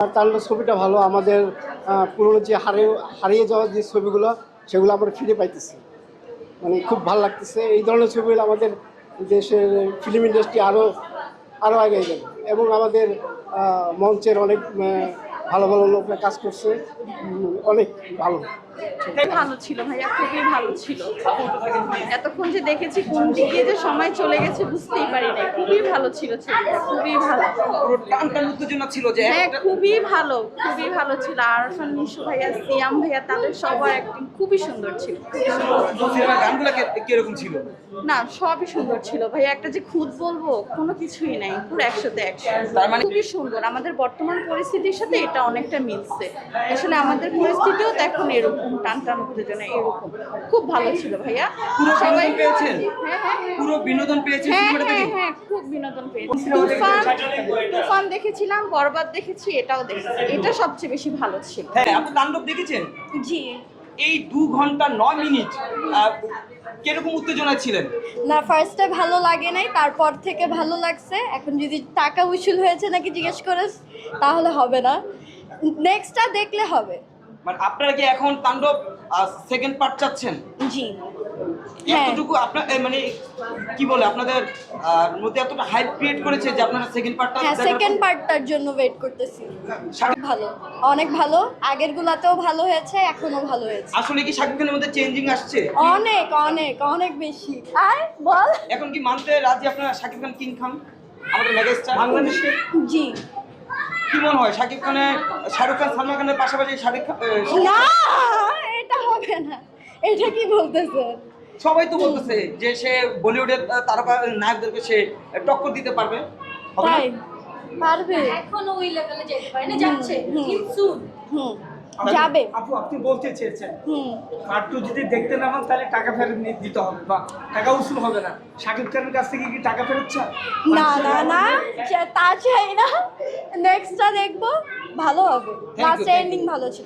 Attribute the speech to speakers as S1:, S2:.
S1: তাণ্ডব ছবিটা ভালো। আমাদের পুরনো যে হারে হারিয়ে যাওয়া যে ছবিগুলো, সেগুলো আমরা ফিরে পাইতেছি। মানে খুব ভালো লাগতেছে। এই ধরনের ছবিগুলো আমাদের দেশের ফিল্ম ইন্ডাস্ট্রি আরও আরও আগে যাবে। এবং আমাদের মঞ্চের অনেক ভালো ভালো লোকরা কাজ করছে। অনেক ভালো।
S2: ভালো ছিল ভাইয়া খুবই ভালো ছিল। এতক্ষণ যে দেখেছি কোন দিকে যে সময় চলে গেছে বুঝতেই পারি না খুবই ভালো ছিল ছবিটা খুবই ভালো।
S3: পুরো টান টান উত্তেজনা ছিল যে
S2: হ্যাঁ খুবই ভালো খুবই ভালো ছিল। আরফান নিশু ভাইয়া সিয়াম ভাইয়া তাদের সবার অ্যাক্টিং খুবই সুন্দর ছিল।
S3: গানগুলো কীরকম ছিল?
S2: না সবই সুন্দর ছিল। ভাইয়া একটা যে খুদ বলব কোনো কিছুই নাই পুরো একশোতে একশো
S3: মানে-
S2: খুবই সুন্দর। আমাদের বর্তমান পরিস্থিতির সাথে এটা অনেকটা মিলছে। আসলে আমাদের পরিস্থিতিও তো এখন এরকম টান টান উত্তেজনা এরকম। খুব ভালো ছিল ভাইয়া।
S3: পুরো বিনোদন পেয়েছেন?
S2: হ্যাঁ হ্যাঁ
S3: পুরো বিনোদন পেয়েছেন
S2: হ্যাঁ হ্যাঁ হ্যাঁ খুব বিনোদন পেয়েছি। তুফান তুফান দেখেছিলাম বরবাদ দেখেছি এটাও দেখেছি। এটা সবচেয়ে বেশি ভালো ছিল।
S3: হ্যাঁ আপনি তাণ্ডব দেখেছেন?
S4: জি।
S3: এই দু ঘণ্টা নয় মিনিট কীরকম উত্তেজনা ছিলেন?
S4: না ফার্স্টে ভালো লাগে নাই তারপর থেকে ভালো লাগছে। এখন যদি টাকা উসুল হয়েছে নাকি জিজ্ঞেস করিস তাহলে হবে না। নেক্সটটা দেখলে হবে।
S3: মানে আপনারা কি এখন তাণ্ডব সেকেন্ড পার্ট চাচ্ছেন?
S4: জি। হ্যাঁ।
S3: এতটুকু আপনার মানে কি বলে আপনাদের মধ্যে এতটা হাইপ ক্রিয়েট করেছে যে আপনারা সেকেন্ড পার্টটা
S4: হ্যাঁ সেকেন্ড পার্টটার জন্য ওয়েট করতেছি। ভালো। অনেক ভালো। আগের গুলাতেও ভালো হয়েছে এখনও ভালো হয়েছে।
S3: আসলে কি শাকিব খানের মধ্যে চেঞ্জিং আসছে?
S4: অনেক অনেক অনেক বেশি। আয় বল।
S3: এখন কি মানতে রাজি আপনারা শাকিব খান কিং খান আমাদের মেগাস্টার বাংলাদেশে
S4: জি।
S3: কি মনে হয় শাকিব খানের শাহরুখ খান সালমান খানের পাশাপাশি শাহরুখ খান
S4: না এটা হবে না। এটা কি বলতেছেন?
S3: সবাই তো বলতেছে যে সে বলিউডের তারকা নায়কদেরকে সে টক্কর দিতে পারবে। হবে
S4: তাই পারবে।
S5: এখনও ওই লেভেলে যেতে পারে না যাচ্ছে। কিন্তু
S4: হুম যাবে।
S6: আপু আপনি বলতে চেয়েছেন।
S4: হুম।
S6: কার্টু যদি দেখতে না পান তাহলে টাকা ফেরত দিতে হবে বা টাকা উসুল হবে না। শাকিব খানের কাছ থেকে কি টাকা ফেরত চান
S4: না না না তা চাই না। নেক্সটটা দেখব ভালো হবে। লাস্ট এন্ডিং ভালো ছিল।